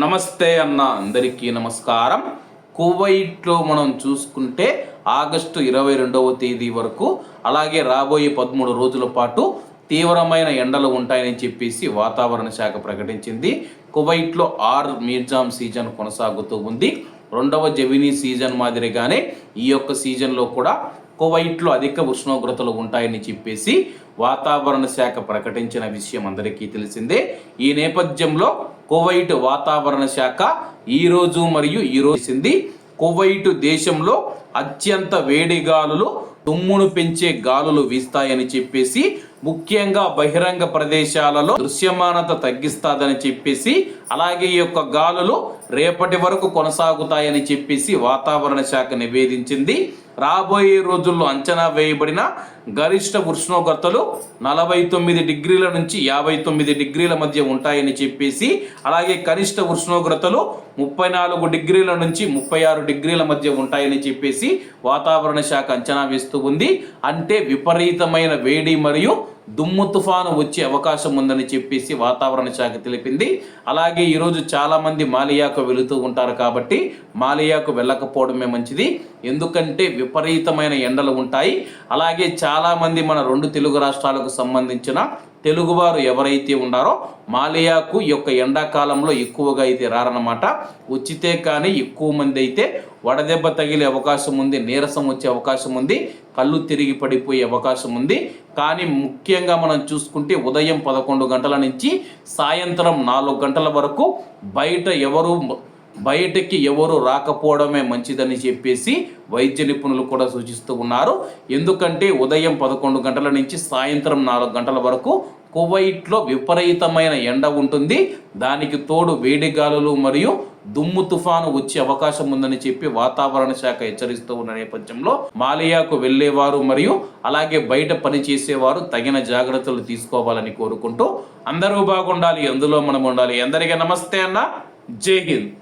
నమస్తే అన్న అందరికీ నమస్కారం. కువైట్లో మనం చూసుకుంటే ఆగస్టు ఇరవై రెండవ తేదీ వరకు అలాగే రాబోయే పదమూడు రోజుల పాటు తీవ్రమైన ఎండలు ఉంటాయని చెప్పేసి వాతావరణ శాఖ ప్రకటించింది. కువైట్లో ఆర్ మీర్జామ్ సీజన్ కొనసాగుతూ ఉంది. రెండవ జెమినీ సీజన్ మాదిరిగానే ఈ యొక్క సీజన్లో కూడా కువైట్లో అధిక ఉష్ణోగ్రతలు ఉంటాయని చెప్పేసి వాతావరణ శాఖ ప్రకటించిన విషయం అందరికీ తెలిసిందే. ఈ నేపథ్యంలో కువైట్ వాతావరణ శాఖ ఈ రోజు మరియు ఈ రోజు కువైట్ దేశంలో అత్యంత వేడి గాలులు తుమ్మును పెంచే గాలులు వీస్తాయని చెప్పేసి ముఖ్యంగా బహిరంగ ప్రదేశాలలో దృశ్యమానత తగ్గిస్తాదని చెప్పేసి అలాగే ఈ యొక్క గాలులు రేపటి వరకు కొనసాగుతాయని చెప్పేసి వాతావరణ శాఖ నివేదించింది. రాబోయే రోజుల్లో అంచనా వేయబడిన గరిష్ట ఉష్ణోగ్రతలు నలభై తొమ్మిది డిగ్రీల నుంచి యాభై తొమ్మిది డిగ్రీల మధ్య ఉంటాయని చెప్పేసి అలాగే కనిష్ట ఉష్ణోగ్రతలు ముప్పై నాలుగు డిగ్రీల నుంచి ముప్పై ఆరు డిగ్రీల మధ్య ఉంటాయని చెప్పేసి వాతావరణ శాఖ అంచనా వేస్తూ ఉంది. అంటే విపరీతమైన వేడి మరియు దుమ్ము తుఫాను వచ్చే అవకాశం ఉందని చెప్పేసి వాతావరణ శాఖ తెలిపింది. అలాగే ఈరోజు చాలామంది మాలియాకు వెళుతూ ఉంటారు కాబట్టి మాలియాకు వెళ్ళకపోవడమే మంచిది. ఎందుకంటే విపరీతమైన ఎండలు ఉంటాయి. అలాగే చాలామంది మన రెండు తెలుగు రాష్ట్రాలకు సంబంధించిన తెలుగువారు ఎవరైతే ఉన్నారో మాలియాకు ఈ యొక్క ఎండాకాలంలో ఎక్కువగా అయితే రారన్నమాట. వచ్చితే కానీ ఎక్కువ మంది అయితే వడదెబ్బ తగిలే అవకాశం ఉంది నీరసం వచ్చే అవకాశం ఉంది కళ్ళు తిరిగి పడిపోయే అవకాశం ఉంది. కానీ ముఖ్యంగా మనం చూసుకుంటే ఉదయం పదకొండు గంటల నుంచి సాయంత్రం నాలుగు గంటల వరకు బయట ఎవరు బయటకి ఎవరు రాకపోవడమే మంచిదని చెప్పేసి వైద్య నిపుణులు కూడా సూచిస్తూ ఉన్నారు. ఎందుకంటే ఉదయం పదకొండు గంటల నుంచి సాయంత్రం నాలుగు గంటల వరకు కువైట్లో విపరీతమైన ఎండ ఉంటుంది. దానికి తోడు వేడి గాలులు మరియు దుమ్ము తుఫాను వచ్చే అవకాశం ఉందని చెప్పి వాతావరణ శాఖ హెచ్చరిస్తూ ఉన్న నేపథ్యంలో మాలియాకు వెళ్ళేవారు మరియు అలాగే బయట పని చేసేవారు తగిన జాగ్రత్తలు తీసుకోవాలని కోరుకుంటూ అందరూ బాగుండాలి అందులో మనం ఉండాలి. అందరికీ నమస్తే అన్న. జై హింద్.